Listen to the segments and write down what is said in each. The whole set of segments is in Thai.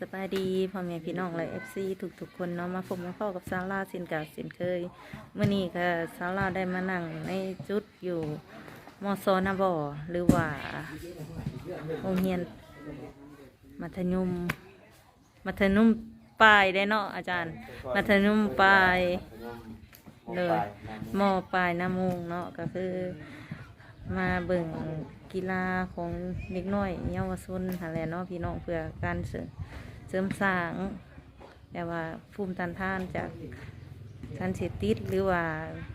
สบายดีพ่อแม่พี่น้องและเอฟซีทุกๆคนเนาะมาพบมาพ่อกับซาร่าสินกาสินเคยเมื่อนี้ก็ซาร่าได้มานั่งในจุดอยู่มอซอนาบอหรือว่าโรงเรียนมัธยมมัธยมปลายได้เนาะอาจารย์ มัธยมปลายเลยมอปลายน้ำมูงเนาะก็คือมาเบิ่ง กีฬาของเด็กน้อยเยาวชนอะไรเนาะพี่น้องเพื่อการเสริมเสริมสร้างแต่ว่าภูมิต้านทานจากการเสพติดหรือว่า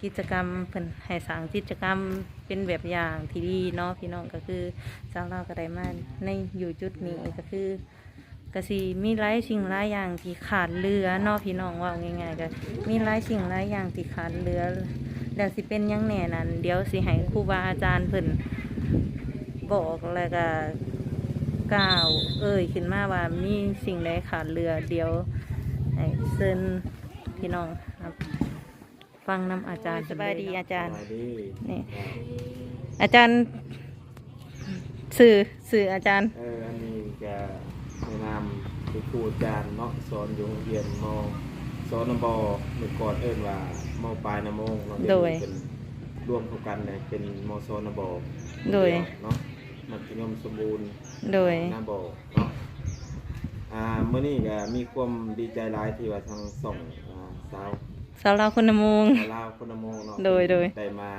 กิจกรรมเพิ่นให้สร้างกิจกรรมเป็นแบบอย่างที่ดีเนาะพี่น้องก็คือสาวเราก็ได้มาในอยู่จุดนี้ก็คือก็สิมีหลายสิ่งหลายอย่างที่ขาดเหลือเนาะพี่น้องว่าง่ายๆก็มีหลายสิ่งหลายอย่างที่ขาดเหลือแล้วสิเป็นยังแหน่นั้นเดี๋ยวสิให้ครูบาอาจารย์เพิ่น บอกแล้วก็กล่าว เอ่ยขึ้นมาว่ามีสิ่งใดขาดเหลือเดี๋ยวให้เซินพี่น้องครับฟังนำอาจารย์สบายดีอาจารย์สวัสดีนี่อาจารย์สื่อสื่ออาจารย์เอออันนี้จะแนะนำคือครูอาจารย์เนาะสอนอยู่โรงเรียนมสอนนบเมื่อก่อนเอิ้นว่ามปลายนโมงเนาะโดยเวนี้เป็นร่วมเข้ากันเลยเป็นมสนบโดยเนาะ มัธยมสมบูรณ์โดยนบเนาะอ่าเมื่อนี้ก็มีความดีใจหลายที่ว่าทางส่งอ่าสาวสาวเราวคนละมุงชาวลาวคนนโมงเนาะโดยโดย ได้มา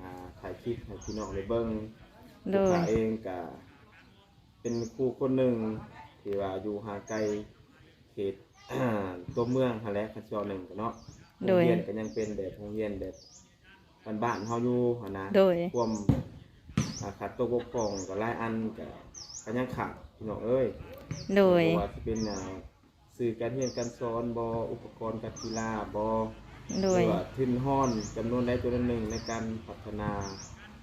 อ่าถ่ายคลิปให้พี่น้องได้เบิ่ง โดย ลูกค้าเองก็เป็นครูคนหนึ่งที่ว่าอยู่ห่างไกลเขต ตัวเมืองฮะแหละคันจอหนึ่งเนาะโรงเรียนก็ยังเป็นแบบโรงเรียนแบบบ้านๆเฮาอยู่หั่นนะโดย ความ อ่าขาดตัวบกพร่องก็หลายอันก็ก็ยังขาดพี่น้องเอ้ยโดย บ่ว่าสิเป็นอ่าสื่อการเรียนการสอนบ่อุปกรณ์การกีฬาบ่โดหยรือว่าทุนห้อนจำนวนใดจำนวนหนึ่งในการพัฒนา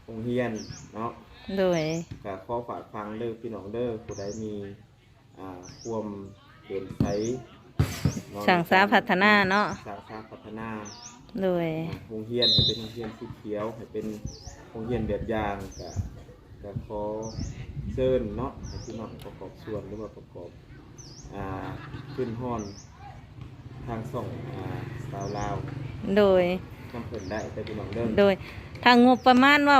โรงเรียนเนาะ โดย ก็ขอฝากฟังเด้อพี่น้องเด้อผู้ใดมีอ่าความเห็นใช้เนะสั่งสาพัฒนาเนาะ สั่งสาพัฒนา โดยโรงเรียนให้เป็นโรงเรียนสีเขียวให้เป็นโรงเรียนแบบอย่างก็ก็ขอเชิญเนาะให้พี่น้องประกอบส่วนหรือว่าประกอบอ่าขึ้นห้อนทางส่งอ่าสาวลาวโดยน้ำเพิ่นได้แต่พี่น้องเด้อโดยทางงบประมาณว่า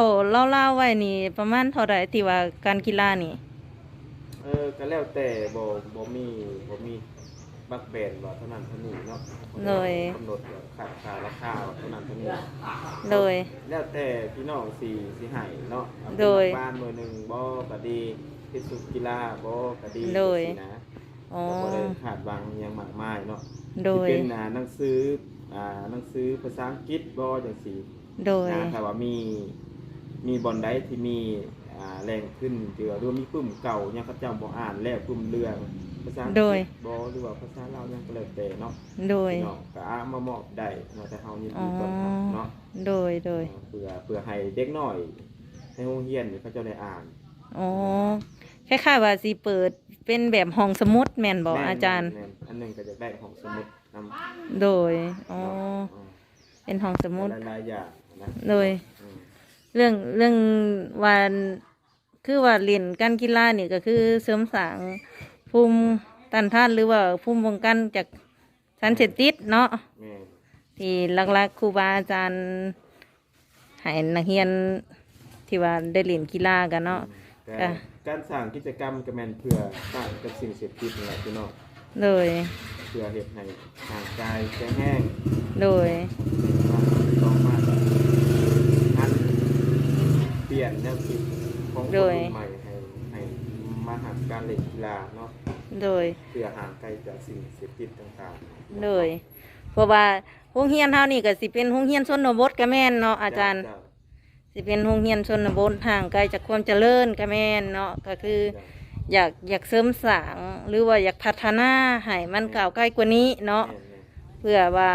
เล่าๆไว้นี่ประมาณเท่าไหร่ที่ว่าการกีฬานี่เออก็แล้วแต่บ่บ่มีบ่มี บักแบนว่าเท่านั้นเท่านี้เนาะโดยกำหนดว่าค่าค่าราคาว่าเท่านั้นเท่านี้โดย แล้วแต่พี่น้องสิสิให้เนาะเอาเป็นโดยบ้านหน่วยหนึงบ่ก็ดีที่สุดกีฬาบ่ก็ดีโดยจังซี้นะอ๋อ ก็บ่ได้คาดหวังหยังมากมายเนาะโดยสิเป็นอ่าหนังสืออ่าหนังสือภาษาอังกฤษบ่จังซี่ โดย นะถ้าว่ามีมีบอลใดที่มีอ่าแรงขึ้นหรือว่าหรือว่ามีปุ่มเก่ายังเขาเจ้าบ่อ่านแล้วปุ่มเรื่อง ภาษาอังกโดฤยษบ่หรือว่าภาษาลาวยังก็แล้วแต่เนาะโดย พี่น้องก็เอามามอบได้เนาะแต่เฮายินอ๋อ ดีต้อนรับเนาะโดย โดย เพื่อเพื่อให้เด็กน้อยในโรงเรียนนี่เขาเจ้าได้อ่าน อ๋อ คล้ายๆว่าสิเปิดเป็นแบบห้องสมุดแม่นบอกแม่นอาจารย์ แม่นอันหนึงก็จะได้ของสมุดนำโดย อ๋อ เป็นห้องสมุด หลายๆอย่างนะโดย อืมเรื่องเรื่องวันคือว่าเรียนการกีฬานี่ก็คือเสริมสร้าง ภูมิต้านทานหรือว่าภูมิป้องกันจากสารเสพติดเนาะแม่นที่หลักๆครูบาอาจารย์ให้นักเรียนที่ว่าได้เรียนกีฬากันเนาะ แต่ค่ะ การสร้างกิจกรรมก็แม่นเพื่อต้านกับสิ่งเสพติดนี่แหละพี่น้องโดย เพื่อเฮ็ดให้ร่างกายแข็งแรงโดย ต้องมาอันเปลี่ยนแนวคิดของคนโดย รุ่นใหม่ให้ให้มาหักการเล่นกีฬาเนาะ โดย เพื่อห่างไกลจากสิ่งเสพติดต่างโดยเพราะว่าโรงเรียนเฮานี่ก็สิเป็นโรงเรียนชนบทก็แม่นเนาะๆอาจารย์จ้ะสิเป็นโรงเรียนชนบทห่างไกลจากความเจริญก็แม่นเนาะก็คือจ้ะอยากอยากเสริมสร้างหรือว่าอยากพัฒนาให้มันก้าวไกลกว่านี้เนาะแม่นเพื่อว่า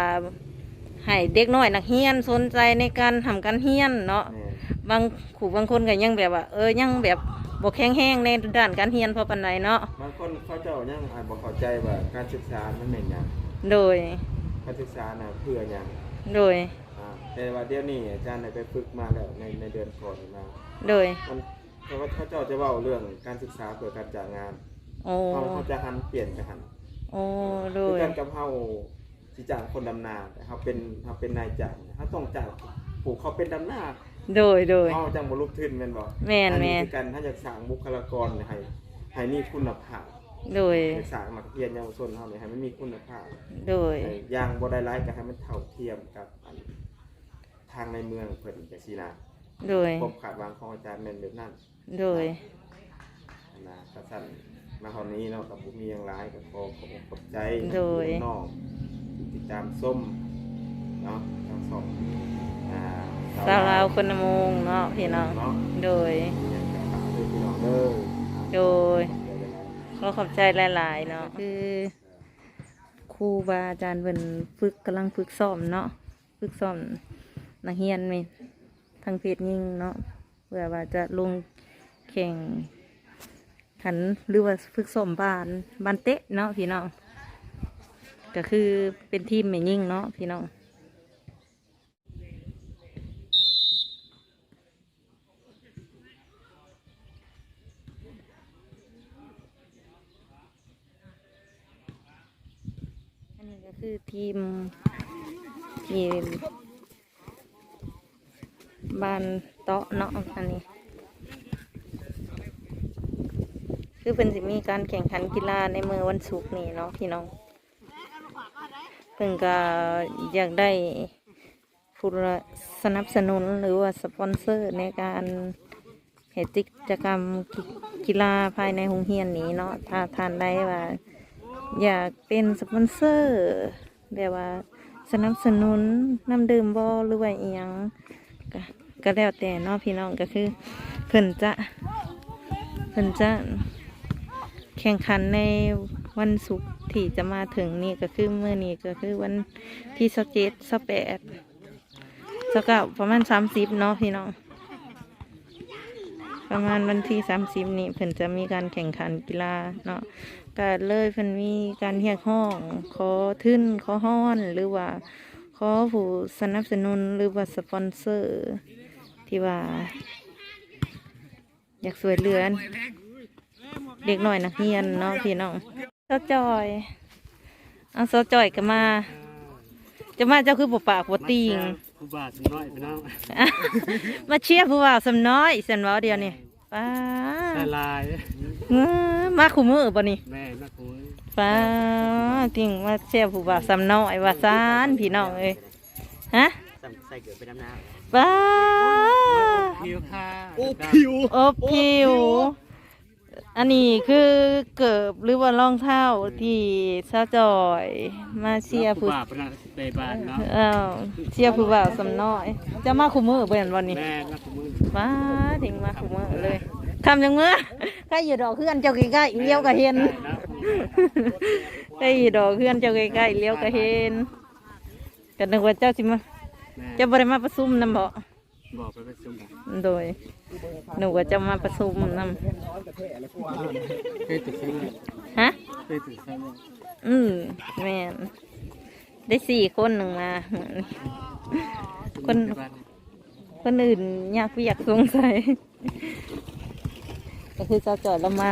ให้เด็กน้อยนักเรียนสนใจในการทำการเรียนเนาะๆแม่นบางครูบางคนก็ยังแบบว่า เออยังแบบ บ่แข็งแรงในด้านการเรียนพอปานใดเนาะบางคนเขาเจ้ายังอาจบ่เข้าใจว่าการศึกษามันเป็นหยังโดย การศึกษาน่ะเพื่อหยังโดย อ่าแต่ว่าเดี๋ยวนี้อาจารย์ได้ไปฝึกมาแล้วในในเดือนก่อนมาโดย มันเพราะว่าเขาเจ้าจะเว้าเรื่องการศึกษาเพื่อการจ้างงานอโอ้เขาเขาจะหันเปลี่ยนไปหันโอ้โดคือย กันกับเฮาสิจ้างคนดำนาแต่เขาเป็นเขาเป็นนายจ้างเขาต้องจ้างผูกเขาเป็นดำนา โดยโดยเขาจังบ่ลุกขึ้นแม่นบ่แม่นอัแม่น คือกันถ้าจะสร้างบุคลากรเนี่ยให้ให้มีคุณภาพโดยให้สร้างมักเรียนเยาวชนเฮาเนี่ยให้มันมีคุณภาพโดยให้อย่างบ่ได้ร้ายก็ให้มันเท่าเทียมกับอันทางในเมืองเพิ่นจังซี่นะโดยผมคาดหวังของอาจารย์แม่นแบบนั้น โดย นะกระสั่นมาคราวนี้เนาะกับบุมีอย่างไรกับขอขอบคุณขอบใจโดย น้องที่ติดตามส้มเนาะทั้งสอง อ่าสาวลาวคนละมงเนาะพี่น้องเนาะโดยอยากจะฝากด้วยพี่น้องเด้อโดยขอบใจหลายก็ขอบใจหลาย ๆ เนาะคือครูบาอาจารย์เพิ่นฝึกกำลังฝึกซ้อมเนาะฝึกซ้อมนักเรียนแม่นทางเพจยิงเนาะเพื่อว่าจะลงแข่งขันหรือว่าฝึกซ้อมบานบานเตะเนาะพี่น้องก็คือเป็นทีมแม่ยิงเนาะพี่น้อง อันนี้ก็ คือทีม ทีมบ้านเตาะเนาะอันนี้ คือเป็นสิมีการแข่งขันกีฬาในเมื่อวันศุกร์นี่เนาะพี่น้องเพิ่งก็อยากได้ผู้สนับสนุนหรือว่าสปอนเซอร์ในการเหตุกิจกรรมกีกีฬาภายในโรงเรียนนี้เนาะถ้าทานได้ว่า อยากเป็นสปอนเซอร์แบบว่าสนับสนุนน้ำดื่มบอหรือว่าอียังก็ก็แล้วแต่นาะพี่น้องก็คือเพิ่นจะเพิ่นจะแข่งขันในวันศุกร์ที่จะมาถึงนี่ก็คือเมื่อนี้ก็คือวันที่สเจ็ดสแปดสก้าประมาณสามสิบเนาะพี่น้อง ประมาณวันที่สามสิบนี้เพิ่นจะมีการแข่งขันกีฬาเนาะก็เลยเพิ่นมีการเรียกห้องขอทึนขอห้อนหรือว่าขอผู้สนับสนุนหรือว่าสปอนเซอร์ที่ว่า อยากสวยเหลือน เด็กหน่อยนักเรียนเนาะพี่น้องเจ้าจอยเอาเจ้าจอยก็มา จะมาเจ้าคือปปากปตีง ผู้บาทสน้อยพี่น้องมาเชียร์ผู้ว่าสำน้อยเสันเว้าเดียวนี่ป้าละลายเอ้อมาคู่มือบ่นี่แม่นักคุยป้าจริงมาเชียร์ผู้ว่าสำน้อยว่าซานพี่น้องเอ้ยฮะใส่เกิดไปน้ำน้ป้าำผิวค่ะโอ้ผิวอบผิวอันนี้คือเกิบหรือว่ารองเท้าที่ซาจอยมาเชียร์ผู้ บาทเป็นอะไรเตะบาทเนาะเอ้าเชียร์ผู้บ่าวสำน้อย จะมาคู่มือเบิ่นวันนี้แม่นักคุยป้าถึงมาคู่มือเลยคำยังเมื่อใครอยู่ดอกเพื่อนเจ้าใกล้ๆเลี้ยวก็เห็นใครอยู่ดอกเพื่อนเจ้าใกล้ๆเลี้ยวก็เห็นก็นึกว่าเจ้าสิมาแม่เจ้าบ่ได้มาประชุมนำบ่บอกไปประชุมกันโดยหนูว่าจะมาประชุมนำเคยติดเชื้อฮะเคยติดเชื้ออืมแม่น ได้สี่คนหนึ่งมามื้อนี้คนคนอื่นอยากอยากสงสัยก็คือเจ้าจอยเรามา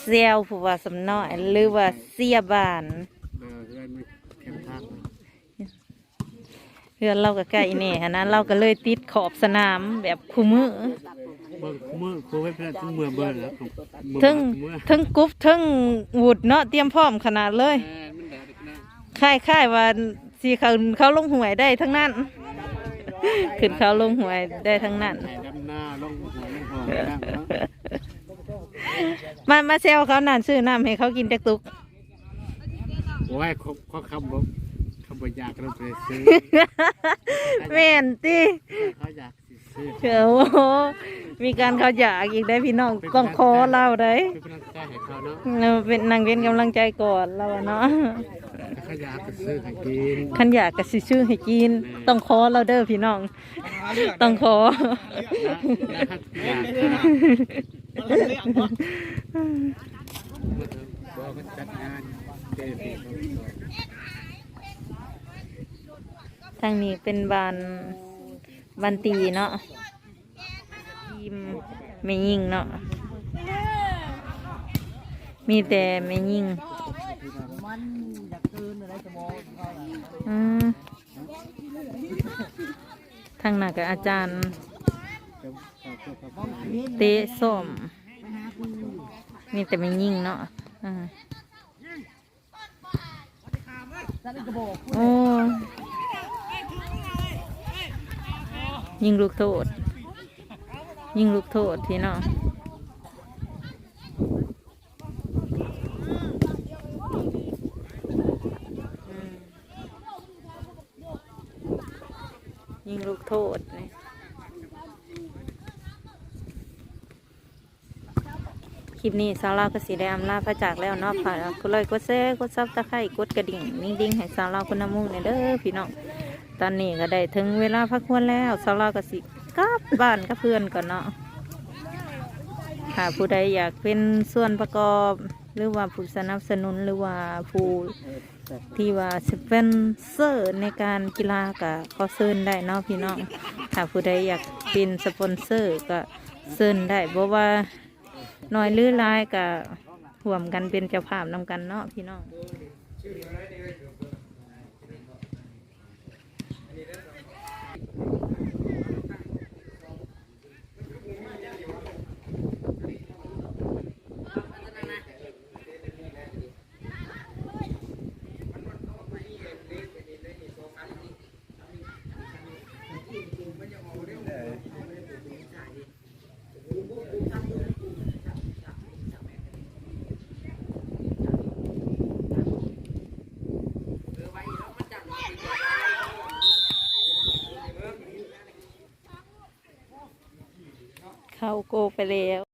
เซียวผู้ว่าสำน้อยหรือว่าเสียบานเออเรื่องเข้มทางเพื่อนเราก็ใกล้แน่หั้นนะเราก็เลยติดขอบสนามแบบคู่มือเบิ่งคู่มือคู่ไว้เพื่อนทั้งเมื่อเบิ่งแล้วทั้งเมื่อทั้งกรุ๊ปทั้งวุดเนาะเตรียมพร้อมขนาดเลย ค่ายค่ายว่าสีเขาเขาลงหวยได้ทั้งนั้น ขึ้นเขาลงหวยได้ทั้งนั้นไข่ดำหน้าลงหัวลงหัวนั่งเนาะมามาเซลเขานั่นซื้อน้ำให้เขากินจากตุก โอ้ยเขาเขาคำบอกคำบอกอยากเราไปซื้อแม่นติเขาอยากสิซื้อเดี๋ยวโอ้โหมีการเขาอยากอีกได้พี่น้องต้องขอเราได้เป็นกำลังใจให้เขาเนาะ เราเป็นนางเป็นกำลังใจก่อนเราอะเนาะถ้าเขาอยากก็ซื้อให้กินขันอยากกะสิชื่อให้กิน ต้องขอเราเด้อพี่น้อง ต้องขอ นะนะครับอยากค่ะบอกว่าจัดงานเตะปีทางนี้เป็นบานบานตีเนาะทีมไม่ยิงเนาะมีแต่ไม่ยิ่งมัน อืมทางหนักกับอาจารย์ เตะส้มมีแต่ไม่ยิ่งเนาะอ่าโอ้ยิงลูกโทษ ยิงลูกโทษพี่เนาะ ยิงลูกโทษนี่คลิปนี้สาวลาวก็สีได้อำลาพระจากแล้วเนาะฝากกดไลค์กดแชร์กดซับตะไคร้กดกระดิ่งนิ่งๆให้สาวลาวคนน้ำมุงเนี่ยเด้อพี่น้องตอนนี้ก็ได้ถึงเวลาพักควรแล้วสาวลาวก็สิกลับบ้านกับเพื่อนก่อนเนาะค่ะผู้ใดอยากเป็นส่วนประกอบ หรือว่าผู้สนับสนุนหรือว่าผู้ ที่ว่าสปอนเซอร์ในการกีฬาก็ขอเซินได้เนาะพี่น้อง ถ้าผู้ใดอยากเป็นสปอนเซอร์ก็เซินได้เพราะว่าน้อยหรือลายกับห่วมกันเป็นเจ้าภาพนำกันเนาะพี่น้อง เข้าโกไปแล้ว